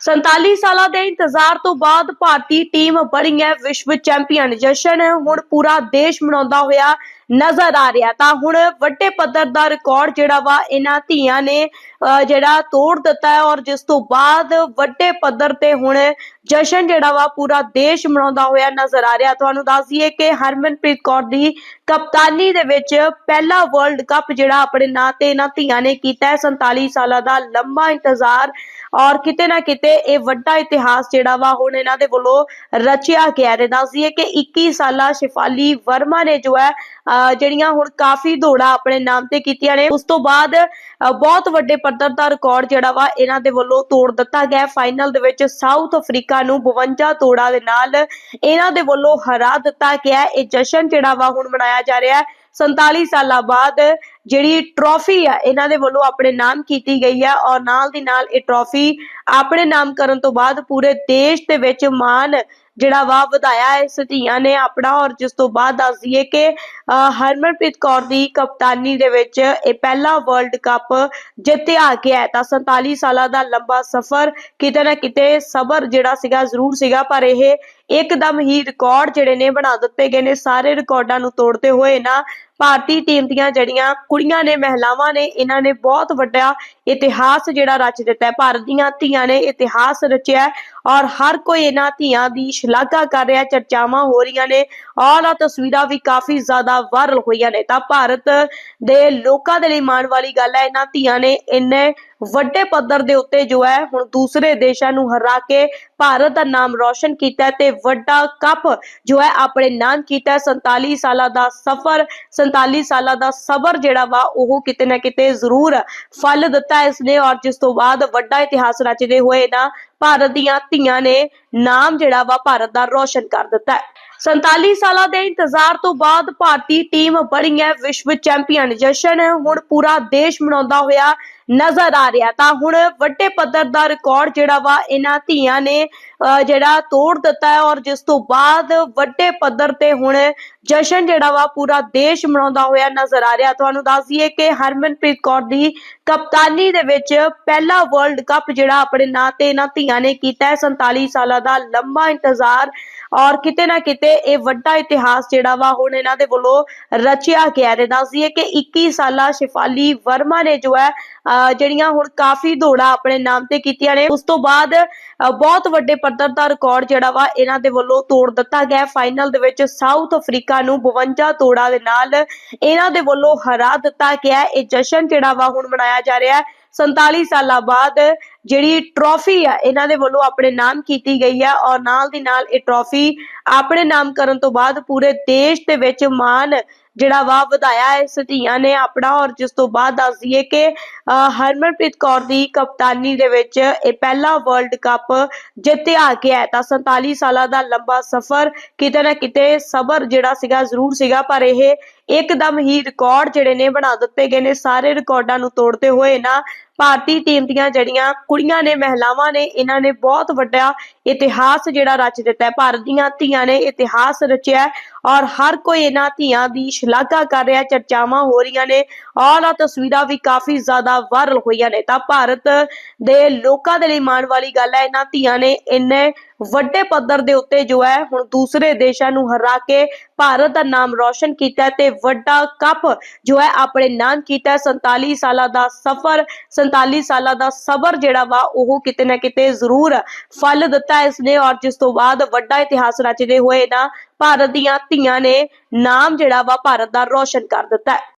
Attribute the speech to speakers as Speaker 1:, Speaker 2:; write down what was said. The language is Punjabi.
Speaker 1: 47 ਸਾਲਾਂ ਦੇ ਇੰਤਜ਼ਾਰ ਤੋਂ ਬਾਅਦ ਭਾਰਤੀ ਟੀਮ ਬਣੀ ਹੈ ਵਿਸ਼ਵ ਚੈਂਪੀਅਨ ਜਸ਼ਨ। ਹੁਣ ਪੂਰਾ ਦੇਸ਼ ਮਨਾਉਂਦਾ ਹੋਇਆ ਨਜ਼ਰ ਆ ਰਿਹਾ। ਤਾਂ ਹੁਣ ਵੱਡੇ ਪੱਧਰ ਦਾ ਰਿਕਾਰਡ ਜਿਹੜਾ ਵਾ, ਇਹਨਾਂ ਧੀਆਂ ਨੇ ਜਿਹੜਾ ਤੋੜ ਦਿੱਤਾ ਹੈ ਔਰ ਜਿਸ ਤੋਂ ਬਾਅਦ ਵੱਡੇ ਪੱਧਰ ਤੇ ਹੁਣ ਜਸ਼ਨ ਜਿਹੜਾ ਵਾ, ਪੂਰਾ ਦੇਸ਼ ਮਨਾਉਂਦਾ ਹੋਇਆ ਨਜ਼ਰ ਆ ਰਿਹਾ। ਤੁਹਾਨੂੰ ਦੱਸ ਦਈਏ ਕਿ ਹਰਮਨਪ੍ਰੀਤ ਕੌਰ ਦੀ ਕਪਤਾਨੀ ਦੇ ਵਿੱਚ ਪਹਿਲਾ ਵਰਲਡ ਕੱਪ ਜਿਹੜਾ ਆਪਣੇ ਨਾਂ ਤੇ ਇਹਨਾਂ ਧੀਆਂ ਨੇ ਕੀਤਾ ਹੈ। 47 ਸਾਲਾਂ ਦਾ ਲੰਬਾ ਇੰਤਜ਼ਾਰ ਔਰ ਕਿਤੇ ਨਾ ਕਿਤੇ ਇਹ ਵੱਡਾ ਇਤਿਹਾਸ ਜਿਹੜਾ ਵਾ, ਹੁਣ ਇਹਨਾਂ ਦੇ ਵੱਲੋਂ ਰਚਿਆ ਗਿਆ ਹੈ। ਦੱਸਦੀਏ ਕਿ 21 ਸਾਲਾ ਸ਼ਿਫਾਲੀ ਵਰਮਾ ਨੇ ਜੋ ਹੈ ਜਿਹੜੀਆਂ ਹੁਣ ਕਾਫੀ ਦੌੜਾਂ ਆਪਣੇ ਨਾਮ ਤੇ ਕੀਤੀਆਂ ਨੇ, ਉਸ ਤੋਂ ਬਾਅਦ ਬਹੁਤ ਵੱਡੇ ਪੱਧਰ ਦਾ ਰਿਕਾਰਡ ਜਿਹੜਾ ਵਾ ਇਹਨਾਂ ਦੇ ਵੱਲੋਂ ਤੋੜ ਦਿੱਤਾ ਗਿਆ। ਫਾਈਨਲ ਦੇ ਵਿੱਚ ਸਾਊਥ ਅਫਰੀਕਾ ਨੂੰ 52 ਤੋੜਾਂ ਦੇ ਨਾਲ ਇਹਨਾਂ ਦੇ ਵੱਲੋਂ ਹਰਾ ਦਿੱਤਾ ਗਿਆ। ਇਹ ਜਸ਼ਨ ਜਿਹੜਾ ਵਾ ਹੁਣ ਮਨਾਇਆ ਜਾ ਰਿਹਾ। ਹੈ 47 ਸਾਲਾਂ ਬਾਅਦ ਜਿਹੜੀ ਟਰੋਫੀ ਆ, ਇਹਨਾਂ ਦੇ ਵੱਲੋਂ ਆਪਣੇ ਨਾਮ ਕੀਤੀ ਗਈ ਹੈ ਔਰ ਨਾਲ ਦੀ ਨਾਲ ਇਹ ਟਰੋਫੀ ਆਪਣੇ ਨਾਮ ਕਰਨ ਤੋਂ ਬਾਅਦ ਪੂਰੇ ਦੇਸ਼ ਦੇ ਵਿੱਚ ਮਾਣ ਜਿਹੜਾ ਵਾ ਵਧਾਇਆ ਇਸ ਧੀਆਂ ਨੇ ਆਪਣਾ ਔਰ ਜਿਸ ਤੋਂ ਬਾਅਦ ਦੱਸ ਦਈਏ ਕਿ ਹਰਮਨਪ੍ਰੀਤ ਕੌਰ ਦੀ ਕਪਤਾਨੀ ਦੇ ਵਿੱਚ ਇਹ ਪਹਿਲਾ ਵਰਲਡ ਕੱਪ ਜਿੱਤਿਆ ਗਿਆ ਤਾਂ 47 ਸਾਲਾਂ ਦਾ ਲੰਬਾ ਸਫ਼ਰ ਕਿਤੇ ਨਾ ਕਿਤੇ ਸਬਰ ਜਿਹੜਾ ਸੀਗਾ ਜ਼ਰੂਰ ਸੀਗਾ, ਪਰ ਇਹ ਇੱਕਦਮ ਹੀ ਰਿਕਾਰਡ ਜਿਹੜੇ ਨੇ ਬਣਾ ਦਿੱਤੇ ਗਏ ਨੇ। ਸਾਰੇ ਰਿਕਾਰਡਾਂ ਨੂੰ ਤੋੜਦੇ ਹੋਏ ਨਾ ਭਾਰਤੀ ਟੀਮ ਦੀਆਂ ਜਿਹੜੀਆਂ ਕੁੜੀਆਂ ਨੇ, ਮਹਿਲਾਵਾਂ ਨੇ, ਇਹਨਾਂ ਨੇ ਬਹੁਤ ਵੱਡਾ ਇਤਿਹਾਸ ਜਿਹੜਾ ਰਚ ਦਿੱਤਾ ਹੈ। ਭਾਰਤ ਦੀਆਂ ਧੀਆਂ ਨੇ ਇਤਿਹਾਸ ਰਚਿਆ ਔਰ ਹਰ ਕੋਈ ਇਹਨਾਂ ਧੀਆਂ ਦੀ ਸ਼ਲਾਘਾ ਕਰ ਰਿਹਾ, ਚਰਚਾਵਾਂ ਹੋ ਰਹੀਆਂ ਨੇ ਔਰ ਆ ਤਸਵੀਰਾਂ ਵੀ ਕਾਫੀ ਜ਼ਿਆਦਾ ਵਾਇਰਲ ਹੋਈਆਂ ਨੇ। ਤਾਂ ਭਾਰਤ ਦੇ ਲੋਕਾਂ ਦੇ ਲਈ ਮਾਣ ਵਾਲੀ ਗੱਲ ਹੈ, ਇਹਨਾਂ ਧੀਆਂ ਨੇ ਇੰਨੇ ਵੱਡੇ ਪੱਧਰ ਦੇ ਉੱਤੇ ਜੋ ਹੈ, ਹੁਣ ਦੂਸਰੇ ਦੇਸ਼ਾਂ ਨੂੰ ਹਰਾ ਕੇ ਭਾਰਤ ਦਾ ਨਾਮ ਰੌਸ਼ਨ ਕੀਤਾ ਤੇ ਵੱਡਾ ਕੱਪ ਜੋ ਹੈ, ਆਪਣੇ ਨਾਮ ਕੀਤਾ ਹੈ। 47 ਸਾਲਾਂ ਦਾ ਸਫ਼ਰ 47 ਸਾਲਾਂ ਦਾ ਸਬਰ ਜਿਹੜਾ ਵਾ, ਉਹ ਕਿਤੇ ਨਾ ਕਿਤੇ ਜ਼ਰੂਰ ਫਲ ਦਿੱਤਾ ਇਸ ਨੇ ਔਰ ਜਿਸ ਤੋਂ ਬਾਅਦ ਵੱਡਾ ਇਤਿਹਾਸ ਰਚਦੇ ਹੋਏ ਨਾ ਭਾਰਤ ਦੀਆਂ ਧੀਆਂ ਨੇ ਨਾਮ ਜਿਹੜਾ ਵਾ ਭਾਰਤ ਦਾ ਰੋਸ਼ਨ ਕਰ ਦਿੱਤਾ ਹੈ। 47 ਸਾਲਾਂ ਦੇ ਇੰਤਜ਼ਾਰ ਤੋਂ ਬਾਅਦ ਭਾਰਤੀ ਟੀਮ ਬਣੀ ਹੈ ਵਿਸ਼ਵ ਚੈਂਪੀਅਨ। ਜਸ਼ਨ ਹੁਣ ਪੂਰਾ ਦੇਸ਼ ਮਨਾਉਂਦਾ ਹੋਇਆ ਨਜ਼ਰ ਆ ਰਿਹਾ। ਤਾਂ ਹੁਣ ਵੱਡੇ ਪੱਧਰ ਦਾ ਰਿਕਾਰਡ ਜਿਹੜਾ ਵਾ, ਇਹਨਾਂ ਧੀਆਂ ਨੇ ਜਿਹੜਾ ਤੋੜ ਦਿੱਤਾ ਹੈ ਔਰ ਜਿਸ ਤੋਂ ਬਾਅਦ ਵੱਡੇ ਪੱਧਰ ਤੇ ਹੁਣ ਜਸ਼ਨ ਜਿਹੜਾ ਵਾ, ਪੂਰਾ ਦੇਸ਼ ਮਨਾਉਂਦਾ ਹੋਇਆ ਨਜ਼ਰ ਆ ਰਿਹਾ। ਤੁਹਾਨੂੰ ਦੱਸ ਦਈਏ ਕਿ ਹਰਮਨਪ੍ਰੀਤ ਕੌਰ ਦੀ ਕਪਤਾਨੀ ਦੇ ਵਿੱਚ ਪਹਿਲਾ ਵਰਲਡ ਕੱਪ ਜਿਹੜਾ ਆਪਣੇ ਨਾਂ ਤੇ ਇਹਨਾਂ ਧੀਆਂ ਨੇ ਕੀਤਾ ਹੈ। 47 ਸਾਲਾਂ ਦਾ ਲੰਬਾ ਇੰਤਜ਼ਾਰ ਔਰ ਕਿਤੇ ਨਾ ਕਿਤੇ ਇਹ ਵੱਡਾ ਇਤਿਹਾਸ ਜਿਹੜਾ ਵਾ ਹੁਣ ਇਹਨਾਂ ਦੇ ਵੱਲੋਂ ਰਚਿਆ ਗਿਆ। ਹੈ ਦੱਸਦੀ ਹੈ ਕਿ 21 ਸਾਲਾ ਸ਼ਿਫਾਲੀ ਵਰਮਾ ਨੇ ਜੋ ਹੈ ਜਿਹੜੀਆਂ ਹੁਣ ਕਾਫੀ ਦੌੜਾਂ ਆਪਣੇ ਨਾਮ ਤੇ ਕੀਤੀਆਂ ਨੇ, ਉਸ ਤੋਂ ਬਾਅਦ ਬਹੁਤ ਵੱਡੇ ਪੱਧਰ ਦਾ ਰਿਕਾਰਡ ਜਿਹੜਾ ਵਾ ਇਹਨਾਂ ਦੇ ਵੱਲੋਂ ਤੋੜ ਦਿੱਤਾ ਗਿਆ। ਫਾਈਨਲ ਦੇ ਵਿੱਚ ਸਾਊਥ ਅਫਰੀਕਾ ਨੂੰ 52 ਤੋੜਾਂ ਦੇ ਨਾਲ ਇਹਨਾਂ ਦੇ ਵੱਲੋਂ ਹਰਾ ਦਿੱਤਾ ਗਿਆ। ਇਹ ਜਸ਼ਨ ਜਿਹੜਾ ਵਾ ਹੁਣ ਮਨਾਇਆ ਜਾ ਰਿਹਾ ਹੈ। 47 ਸਾਲਾਂ ਬਾਅਦ ਜਿਹੜੀ ਟਰੋਫੀ ਆ, ਇਹਨਾਂ ਦੇ ਵੱਲੋਂ ਆਪਣੇ ਨਾਮ ਕੀਤੀ ਗਈ ਆ ਔਰ ਨਾਲ ਦੀ ਨਾਲ ਇਹ ਟਰੋਫੀ ਆਪਣੇ ਨਾਮ ਕਰਨ ਤੋਂ ਬਾਅਦ ਪੂਰੇ ਦੇਸ਼ ਦੇ ਵਿੱਚ ਮਾਣ ਜਿਹੜਾ ਵਾ ਵਧਾਇਆ ਇਸ ਧੀਆਂ ਨੇ ਆਪਣਾ ਔਰ ਜਿਸ ਤੋਂ ਬਾਅਦ ਦੱਸ ਦਈਏ ਕਿ ਹਰਮਨਪ੍ਰੀਤ ਕੌਰ ਦੀ ਕਪਤਾਨੀ ਦੇ ਵਿੱਚ ਇਹ ਪਹਿਲਾ ਵਰਲਡ ਕੱਪ ਜਿੱਤਿਆ ਗਿਆ ਹੈ। ਤਾਂ 47 ਸਾਲਾਂ ਦਾ ਲੰਬਾ ਸਫ਼ਰ ਕਿਤੇ ਨਾ ਕਿਤੇ ਸਬਰ ਜਿਹੜਾ ਸੀਗਾ ਜ਼ਰੂਰ ਸੀਗਾ, ਪਰ ਇਹ ਇੱਕਦਮ ਹੀ ਰਿਕਾਰਡ ਜਿਹੜੇ ਨੇ ਬਣਾ ਦਿੱਤੇ ਗਏ ਨੇ। ਸਾਰੇ ਰਿਕਾਰਡਾਂ ਨੂੰ ਤੋੜਦੇ ਹੋਏ ਨਾ ਭਾਰਤੀ ਟੀਮ ਦੀਆਂ ਜਿਹੜੀਆਂ ਕੁੜੀਆਂ ਨੇ, ਮਹਿਲਾਵਾਂ ਨੇ, ਇਹਨਾਂ ਨੇ ਬਹੁਤ ਵੱਡਾ ਇਤਿਹਾਸ ਜਿਹੜਾ ਰਚ ਦਿੱਤਾ ਹੈ। ਭਾਰਤ ਦੀਆਂ ਧੀਆਂ ਨੇ ਇਤਿਹਾਸ ਰਚਿਆ ਔਰ ਹਰ ਕੋਈ ਇਹਨਾਂ ਧੀਆਂ ਦੀ ਸ਼ਲਾਘਾ ਕਰ ਰਿਹਾ, ਚਰਚਾਵਾਂ ਹੋ ਰਹੀਆਂ ਨੇ ਔਰ ਆ ਤਸਵੀਰਾਂ ਵੀ ਕਾਫੀ ਜ਼ਿਆਦਾ ਵਾਇਰਲ ਹੋਈਆਂ ਨੇ। ਤਾਂ ਭਾਰਤ ਦੇ ਲੋਕਾਂ ਦੇ ਲਈ ਮਾਣ ਵਾਲੀ ਗੱਲ ਹੈ, ਇਹਨਾਂ ਧੀਆਂ ਨੇ ਇੰਨੇ ਵੱਡੇ ਪੱਧਰ ਦੇ ਉੱਤੇ ਜੋ ਹੈ, ਹੁਣ ਦੂਸਰੇ ਦੇਸ਼ਾਂ ਨੂੰ ਹਰਾ ਕੇ ਭਾਰਤ ਦਾ ਨਾਮ ਰੌਸ਼ਨ ਕੀਤਾ ਤੇ ਵੱਡਾ ਕੱਪ ਜੋ ਹੈ, ਆਪਣੇ ਨਾਮ ਕੀਤਾ ਹੈ। 47 ਸਾਲਾਂ ਦਾ ਸਫ਼ਰ 47 ਸਾਲਾਂ ਦਾ ਸਬਰ ਜਿਹੜਾ ਵਾ, ਉਹ ਕਿਤੇ ਨਾ ਕਿਤੇ ਜ਼ਰੂਰ ਫਲ ਦਿੱਤਾ ਇਸ ਨੇ ਔਰ ਜਿਸ ਤੋਂ ਬਾਅਦ ਵੱਡਾ ਇਤਿਹਾਸ ਰਚਦੇ ਹੋਏ ਨਾ ਭਾਰਤ ਦੀਆਂ ਧੀਆਂ ਨੇ ਨਾਮ ਜਿਹੜਾ ਵਾ ਭਾਰਤ ਦਾ ਰੋਸ਼ਨ ਕਰ ਦਿੱਤਾ ਹੈ।